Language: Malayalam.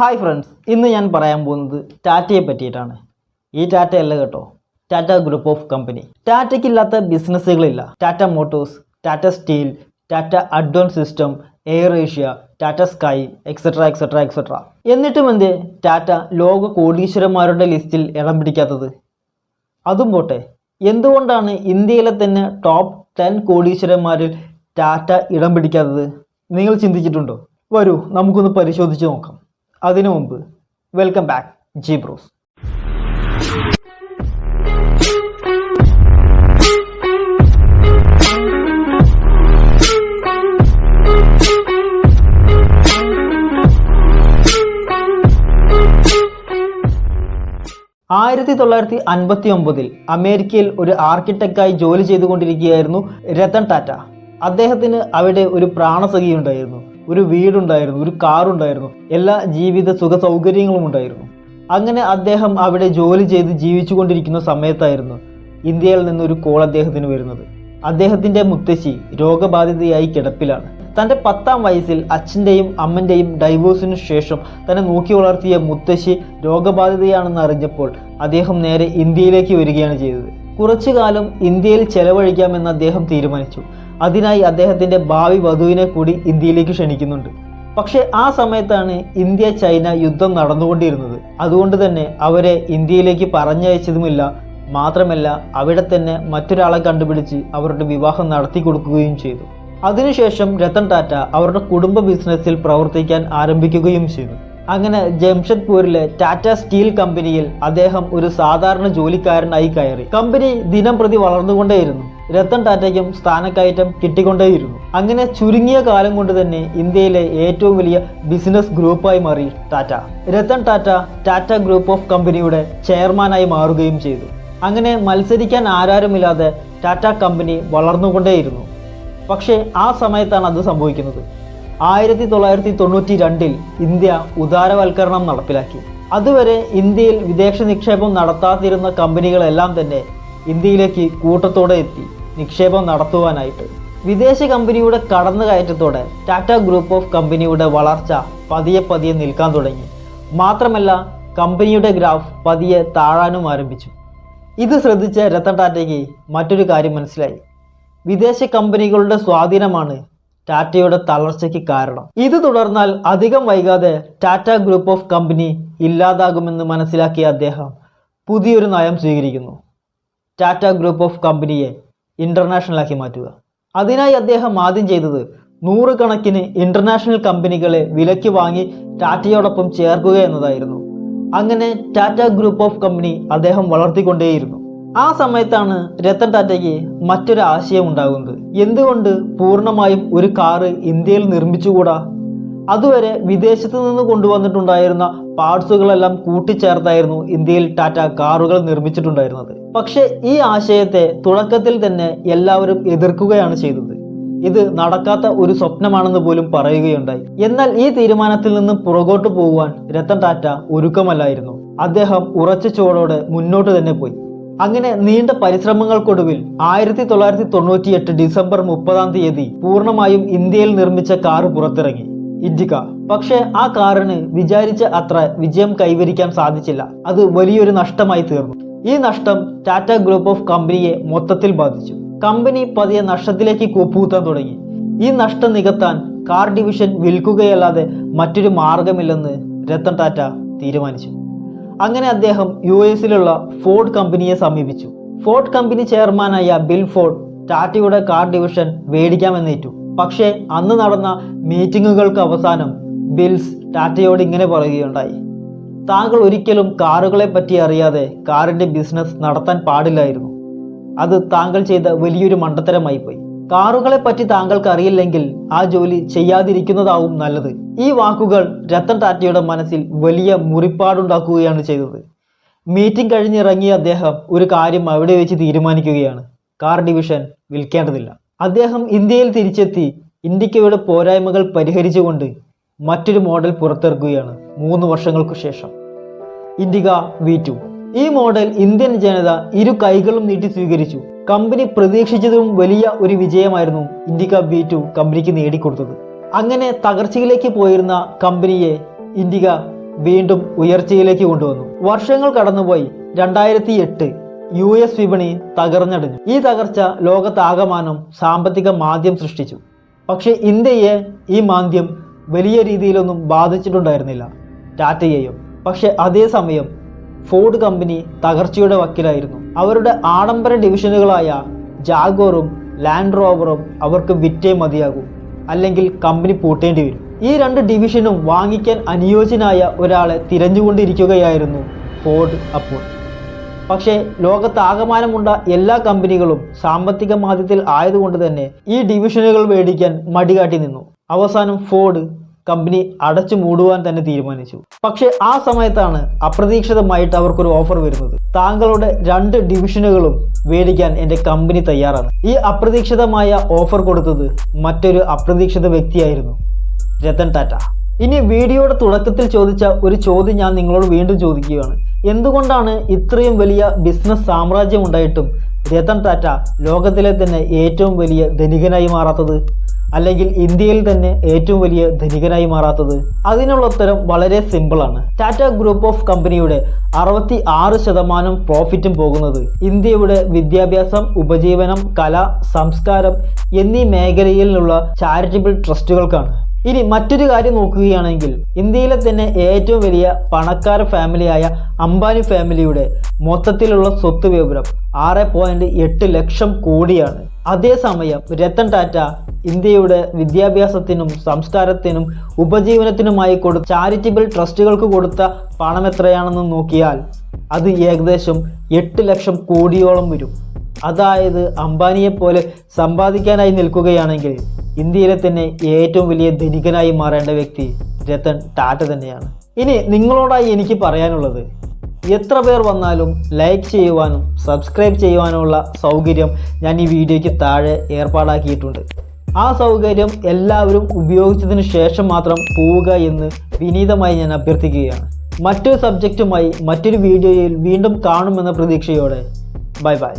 ഹായ് ഫ്രണ്ട്സ് ഇന്ന് ഞാൻ പറയാൻ പോകുന്നത് ടാറ്റയെ പറ്റിയിട്ടാണ്. ഈ ടാറ്റ അല്ല കേട്ടോ. ടാറ്റ ഗ്രൂപ്പ് ഓഫ് കമ്പനി ടാറ്റയ്ക്കില്ലാത്ത ബിസിനസ്സുകളില്ല Tata Motors Tata Steel Tata advance system Air Asia Tata Sky etcetera etcetera etcetera എന്നിട്ടും എന്തേ? ടാറ്റ ലോക കോടീശ്വരന്മാരുടെ ലിസ്റ്റിൽ ഇടം പിടിക്കാത്തത്. അതും പോട്ടെ. എന്തുകൊണ്ടാണ് ഇന്ത്യയിലെ തന്നെ ടോപ്പ് ടെൻ കോടീശ്വരന്മാരിൽ ടാറ്റ ഇടം പിടിക്കാത്തത്? നിങ്ങൾ ചിന്തിച്ചിട്ടുണ്ടോ? വരൂ നമുക്കൊന്ന് പരിശോധിച്ച് നോക്കാം. അതിനു മുമ്പ് വെൽക്കം ബാക്ക് ജി ബ്രോസ്. ആയിരത്തി തൊള്ളായിരത്തി അൻപത്തി ഒമ്പതിൽ അമേരിക്കയിൽ ഒരു ആർക്കിടെക്റ്റായി ജോലി ചെയ്തുകൊണ്ടിരിക്കുകയായിരുന്നു രത്തൻ ടാറ്റ. അദ്ദേഹത്തിന് അവിടെ ഒരു പ്രാണസഖി ഉണ്ടായിരുന്നു. ഒരു വീടുണ്ടായിരുന്നു ഒരു കാറുണ്ടായിരുന്നു എല്ലാ ജീവിത സുഖ സൗകര്യങ്ങളും ഉണ്ടായിരുന്നു. അങ്ങനെ അദ്ദേഹം അവിടെ ജോലി ചെയ്ത് ജീവിച്ചു കൊണ്ടിരിക്കുന്ന സമയത്തായിരുന്നു ഇന്ത്യയിൽ നിന്ന് ഒരു കോൾ അദ്ദേഹത്തിന് വരുന്നത്. അദ്ദേഹത്തിന്റെ മുത്തശ്ശി രോഗബാധിതയായി കിടപ്പിലാണ്. തന്റെ പത്താം വയസ്സിൽ അച്ഛന്റെയും അമ്മന്റെയും ഡൈവോഴ്സിനു ശേഷം തന്നെ നോക്കി വളർത്തിയ മുത്തശ്ശി രോഗബാധിതയാണെന്ന് അറിഞ്ഞപ്പോൾ അദ്ദേഹം നേരെ ഇന്ത്യയിലേക്ക് വരികയാണ് ചെയ്തത്. കുറച്ചു കാലം ഇന്ത്യയിൽ ചെലവഴിക്കാമെന്ന് അദ്ദേഹം തീരുമാനിച്ചു. അതിനായി അദ്ദേഹത്തിന്റെ ഭാവി വധുവിനെ കൂടി ഇന്ത്യയിലേക്ക് ക്ഷണിക്കുന്നുണ്ട്. പക്ഷേ ആ സമയത്താണ് ഇന്ത്യ ചൈന യുദ്ധം നടന്നുകൊണ്ടിരുന്നത്. അതുകൊണ്ട് തന്നെ അവരെ ഇന്ത്യയിലേക്ക് പറഞ്ഞയച്ചതുമില്ല. മാത്രമല്ല അവിടെ തന്നെ മറ്റൊരാളെ കണ്ടുപിടിച്ച് അവരുടെ വിവാഹം നടത്തി കൊടുക്കുകയും ചെയ്തു. അതിനുശേഷം രത്തൻ ടാറ്റ അവരുടെ കുടുംബ ബിസിനസ്സിൽ പ്രവർത്തിക്കാൻ ആരംഭിക്കുകയും ചെയ്തു. അങ്ങനെ ജംഷഡ്പൂരിലെ ടാറ്റ സ്റ്റീൽ കമ്പനിയിൽ അദ്ദേഹം ഒരു സാധാരണ ജോലിക്കാരനായി കയറി. കമ്പനി ദിനം പ്രതി വളർന്നുകൊണ്ടേയിരുന്നു. രത്തൻ ടാറ്റയ്ക്കും സ്ഥാനക്കയറ്റം കിട്ടിക്കൊണ്ടേയിരുന്നു. അങ്ങനെ ചുരുങ്ങിയ കാലം കൊണ്ട് തന്നെ ഇന്ത്യയിലെ ഏറ്റവും വലിയ ബിസിനസ് ഗ്രൂപ്പായി മാറി ടാറ്റ. രത്തൻ ടാറ്റ ടാറ്റ ഗ്രൂപ്പ് ഓഫ് കമ്പനിയുടെ ചെയർമാനായി മാറുകയും ചെയ്തു. അങ്ങനെ മത്സരിക്കാൻ ആരാരുമില്ലാതെ ടാറ്റ കമ്പനി വളർന്നുകൊണ്ടേയിരുന്നു. പക്ഷേ ആ സമയത്താണ് അത് സംഭവിക്കുന്നത്. ആയിരത്തി തൊള്ളായിരത്തി തൊണ്ണൂറ്റി രണ്ടിൽ ഇന്ത്യ ഉദാരവൽക്കരണം നടപ്പിലാക്കി. അതുവരെ ഇന്ത്യയിൽ വിദേശ നിക്ഷേപം നടത്താതിരുന്ന കമ്പനികളെല്ലാം തന്നെ ഇന്ത്യയിലേക്ക് കൂട്ടത്തോടെ എത്തി. നിക്ഷേപം നടത്തുവാനായിട്ട് വിദേശ കമ്പനിയുടെ കടന്നുകയറ്റത്തോടെ ടാറ്റ ഗ്രൂപ്പ് ഓഫ് കമ്പനിയുടെ വളർച്ച പതിയെ പതിയെ നിൽക്കാൻ തുടങ്ങി. മാത്രമല്ല കമ്പനിയുടെ ഗ്രാഫ് പതിയെ താഴാനും ആരംഭിച്ചു. ഇത് ശ്രദ്ധിച്ച രത്തൻ ടാറ്റയ്ക്ക് മറ്റൊരു കാര്യം മനസ്സിലായി. വിദേശ കമ്പനികളുടെ സ്വാധീനമാണ് ടാറ്റയുടെ തളർച്ചയ്ക്ക് കാരണം. ഇത് തുടർന്നാൽ അധികം വൈകാതെ ടാറ്റ ഗ്രൂപ്പ് ഓഫ് കമ്പനി ഇല്ലാതാകുമെന്ന് മനസ്സിലാക്കിയ അദ്ദേഹം പുതിയൊരു നയം സ്വീകരിക്കുന്നു. ടാറ്റ ഗ്രൂപ്പ് ഓഫ് കമ്പനിയെ ഇന്റർനാഷണലാക്കി മാറ്റുക. അതിനായി അദ്ദേഹം ആദ്യം ചെയ്തത് നൂറുകണക്കിന് ഇന്റർനാഷണൽ കമ്പനികളെ വിലയ്ക്ക് വാങ്ങി ടാറ്റയോടൊപ്പം ചേർക്കുക എന്നതായിരുന്നു. അങ്ങനെ ടാറ്റ ഗ്രൂപ്പ് ഓഫ് കമ്പനി അദ്ദേഹം വളർത്തിക്കൊണ്ടേയിരുന്നു. ആ സമയത്താണ് രത്തൻ ടാറ്റയ്ക്ക് മറ്റൊരു ആശയം ഉണ്ടാകുന്നത്. എന്തുകൊണ്ട് പൂർണമായും ഒരു കാറ് ഇന്ത്യയിൽ നിർമ്മിച്ചുകൂടാ? അതുവരെ വിദേശത്ത് നിന്ന് കൊണ്ടുവന്നിട്ടുണ്ടായിരുന്ന പാർട്സുകളെല്ലാം കൂട്ടിച്ചേർത്തായിരുന്നു ഇന്ത്യയിൽ ടാറ്റ കാറുകൾ നിർമ്മിച്ചിട്ടുണ്ടായിരുന്നത്. പക്ഷേ ഈ ആശയത്തെ തുടക്കത്തിൽ തന്നെ എല്ലാവരും എതിർക്കുകയാണ് ചെയ്തത്. ഇത് നടക്കാത്ത ഒരു സ്വപ്നമാണെന്ന് പോലും പറയുകയുണ്ടായി. എന്നാൽ ഈ തീരുമാനത്തിൽ നിന്ന് പുറകോട്ട് പോകുവാൻ രത്തൻ ടാറ്റ ഒരുക്കമല്ലായിരുന്നു. അദ്ദേഹം ഉറച്ച ചുവടോടെ മുന്നോട്ട് തന്നെ പോയി. അങ്ങനെ നീണ്ട പരിശ്രമങ്ങൾക്കൊടുവിൽ ആയിരത്തി തൊള്ളായിരത്തി തൊണ്ണൂറ്റി എട്ട് ഡിസംബർ മുപ്പതാം തീയതി പൂർണമായും ഇന്ത്യയിൽ നിർമ്മിച്ച കാർ പുറത്തിറങ്ങി. ഇൻഡിക പക്ഷേ ആ കാറിന് വിചാരിച്ച അത്ര വിജയം കൈവരിക്കാൻ സാധിച്ചില്ല. അത് വലിയൊരു നഷ്ടമായി തീർന്നു. ഈ നഷ്ടം ടാറ്റ ഗ്രൂപ്പ് ഓഫ് കമ്പനിയെ മൊത്തത്തിൽ ബാധിച്ചു. കമ്പനി പതിയെ നഷ്ടത്തിലേക്ക് കൂപ്പൂത്താൻ തുടങ്ങി. ഈ നഷ്ടം നികത്താൻ കാർ ഡിവിഷൻ വിൽക്കുകയല്ലാതെ മറ്റൊരു മാർഗമില്ലെന്ന് രത്തൻ ടാറ്റ തീരുമാനിച്ചു. അങ്ങനെ അദ്ദേഹം യു എസിലുള്ള ഫോർഡ് കമ്പനിയെ സമീപിച്ചു. ഫോർഡ് കമ്പനി ചെയർമാനായ ബിൽ ഫോർഡ് ടാറ്റയുടെ കാർ ഡിവിഷൻ മേടിക്കാമെന്നേറ്റു. പക്ഷേ അന്ന് നടന്ന മീറ്റിങ്ങുകൾക്ക് അവസാനം ബിൽസ് ടാറ്റയോട് ഇങ്ങനെ പറയുകയുണ്ടായി. താങ്കൾ ഒരിക്കലും കാറുകളെ പറ്റി അറിയാതെ കാറിന്റെ ബിസിനസ് നടത്താൻ പാടില്ലായിരുന്നു. അത് താങ്കൾ ചെയ്ത വലിയൊരു മണ്ടത്തരമായി പോയി കാറുകളെ പറ്റി താങ്കൾക്ക് അറിയില്ലെങ്കിൽ ആ ജോലി ചെയ്യാതിരിക്കുന്നതാവും നല്ലത്. ഈ വാക്കുകൾ രത്തൻ ടാറ്റയുടെ മനസ്സിൽ വലിയ മുറിപ്പാടുണ്ടാക്കുകയാണ് ചെയ്തത്. മീറ്റിംഗ് കഴിഞ്ഞിറങ്ങിയ അദ്ദേഹം ഒരു കാര്യം അവിടെ വെച്ച് തീരുമാനിക്കുകയാണ്. കാർ ഡിവിഷൻ വിൽക്കേണ്ടതില്ല. അദ്ദേഹം ഇന്ത്യയിൽ തിരിച്ചെത്തി ഇൻഡിക്കയുടെ പോരായ്മകൾ പരിഹരിച്ചുകൊണ്ട് മറ്റൊരു മോഡൽ പുറത്തിറക്കുകയാണ് മൂന്ന് വർഷങ്ങൾക്കു ശേഷം. Indica V two. ഈ മോഡൽ ഇന്ത്യൻ ജനത ഇരു കൈകളും നീട്ടി സ്വീകരിച്ചു. കമ്പനി പ്രതീക്ഷിച്ചതും വലിയ ഒരു വിജയമായിരുന്നു ഇൻഡിക വി ടു കമ്പനിക്ക് നേടിക്കൊടുത്തത്. അങ്ങനെ തകർച്ചയിലേക്ക് പോയിരുന്ന കമ്പനിയെ ഇൻഡിക വീണ്ടും ഉയർച്ചയിലേക്ക് കൊണ്ടുവന്നു. വർഷങ്ങൾ കടന്നുപോയി. രണ്ടായിരത്തി എട്ട് യു എസ് വിപണി തകർന്നടിഞ്ഞു. ഈ തകർച്ച ലോകത്താകമാനം സാമ്പത്തിക മാന്ദ്യം സൃഷ്ടിച്ചു. പക്ഷേ ഇന്ത്യയെ ഈ മാന്ദ്യം വലിയ രീതിയിലൊന്നും ബാധിച്ചിട്ടുണ്ടായിരുന്നില്ല. ടാറ്റയെയും. പക്ഷെ അതേസമയം ഫോർഡ് കമ്പനി തകർച്ചയുടെ വക്കിലായിരുന്നു. അവരുടെ ആഡംബര ഡിവിഷനുകളായ ജാഗോറും ലാൻഡ് റോവറും അവർക്ക് വിറ്റേ മതിയാകും. അല്ലെങ്കിൽ കമ്പനി പൂട്ടേണ്ടി വരും. ഈ രണ്ട് ഡിവിഷനും വാങ്ങിക്കാൻ അനുയോജ്യനായ ഒരാളെ തിരഞ്ഞുകൊണ്ടിരിക്കുകയായിരുന്നു ഫോർഡ് അപ്പോൾ. പക്ഷേ ലോകത്താകമാനമുള്ള എല്ലാ കമ്പനികളും സാമ്പത്തിക മാന്ദ്യത്തിൽ ആയതുകൊണ്ട് തന്നെ ഈ ഡിവിഷനുകൾ മേടിക്കാൻ മടികാട്ടി നിന്നു. അവസാനം ഫോർഡ് കമ്പനി അടച്ചു മൂടുവാൻ തന്നെ തീരുമാനിച്ചു. പക്ഷേ ആ സമയത്താണ് അപ്രതീക്ഷിതമായിട്ട് അവർക്കൊരു ഓഫർ വരുന്നത്. താങ്കളുടെ രണ്ട് ഡിവിഷനുകളും മേടിക്കാൻ എന്റെ കമ്പനി തയ്യാറാണ്. ഈ അപ്രതീക്ഷിതമായ ഓഫർ കൊടുത്തത് മറ്റൊരു അപ്രതീക്ഷിത വ്യക്തിയായിരുന്നു രത്തൻ ടാറ്റ. ഇനി വീഡിയോയുടെ തുടക്കത്തിൽ ചോദിച്ച ഒരു ചോദ്യം ഞാൻ നിങ്ങളോട് വീണ്ടും ചോദിക്കുകയാണ്. എന്തുകൊണ്ടാണ് ഇത്രയും വലിയ ബിസിനസ് സാമ്രാജ്യം ഉണ്ടായിട്ടും രത്തൻ ടാറ്റ ലോകത്തിലെ തന്നെ ഏറ്റവും വലിയ ധനികനായി മാറാത്തത്? അല്ലെങ്കിൽ ഇന്ത്യയിൽ തന്നെ ഏറ്റവും വലിയ ധനികനായി മാറാത്തത്? അതിനുള്ള ഉത്തരം വളരെ സിമ്പിളാണ് ടാറ്റ ഗ്രൂപ്പ് ഓഫ് കമ്പനിയുടെ അറുപത്തി ആറ് ശതമാനം പ്രോഫിറ്റും പോകുന്നത് ഇന്ത്യയുടെ വിദ്യാഭ്യാസം ഉപജീവനം കല സംസ്കാരം എന്നീ മേഖലയിലുള്ള ചാരിറ്റബിൾ ട്രസ്റ്റുകൾക്കാണ്. ഇനി മറ്റൊരു കാര്യം നോക്കുകയാണെങ്കിൽ ഇന്ത്യയിലെ തന്നെ ഏറ്റവും വലിയ പണക്കാര ഫാമിലിയായ അംബാനി ഫാമിലിയുടെ മൊത്തത്തിലുള്ള സ്വത്ത് വിവരം ആറ് പോയിന്റ് എട്ട് ലക്ഷം കോടിയാണ്. അതേസമയം രത്തൻ ടാറ്റ ഇന്ത്യയുടെ വിദ്യാഭ്യാസത്തിനും സംസ്കാരത്തിനും ഉപജീവനത്തിനുമായി കൊടു ചാരിറ്റബിൾ ട്രസ്റ്റുകൾക്ക് കൊടുത്ത പണം എത്രയാണെന്ന് നോക്കിയാൽ അത് ഏകദേശം എട്ട് ലക്ഷം കോടിയോളം വരും. അതായത് അംബാനിയെ പോലെ സമ്പാദിക്കാനായി നിൽക്കുകയാണെങ്കിൽ ഇന്ത്യയിലെ തന്നെ ഏറ്റവും വലിയ ധനികനായി മാറേണ്ട വ്യക്തി രത്തൻ ടാറ്റ തന്നെയാണ്. ഇനി നിങ്ങളോടായി എനിക്ക് പറയാനുള്ളത് എത്ര പേർ വന്നാലും ലൈക്ക് ചെയ്യുവാനും സബ്സ്ക്രൈബ് ചെയ്യുവാനുമുള്ള സൗകര്യം ഞാൻ ഈ വീഡിയോയ്ക്ക് താഴെ ഏർപ്പാടാക്കിയിട്ടുണ്ട്. ആ സൗകര്യം എല്ലാവരും ഉപയോഗിച്ചതിന് ശേഷം മാത്രം പോവുക എന്ന് വിനീതമായി ഞാൻ അഭ്യർത്ഥിക്കുകയാണ്. മറ്റൊരു സബ്ജക്റ്റുമായി മറ്റൊരു വീഡിയോയിൽ വീണ്ടും കാണുമെന്ന പ്രതീക്ഷയോടെ ബൈ ബൈ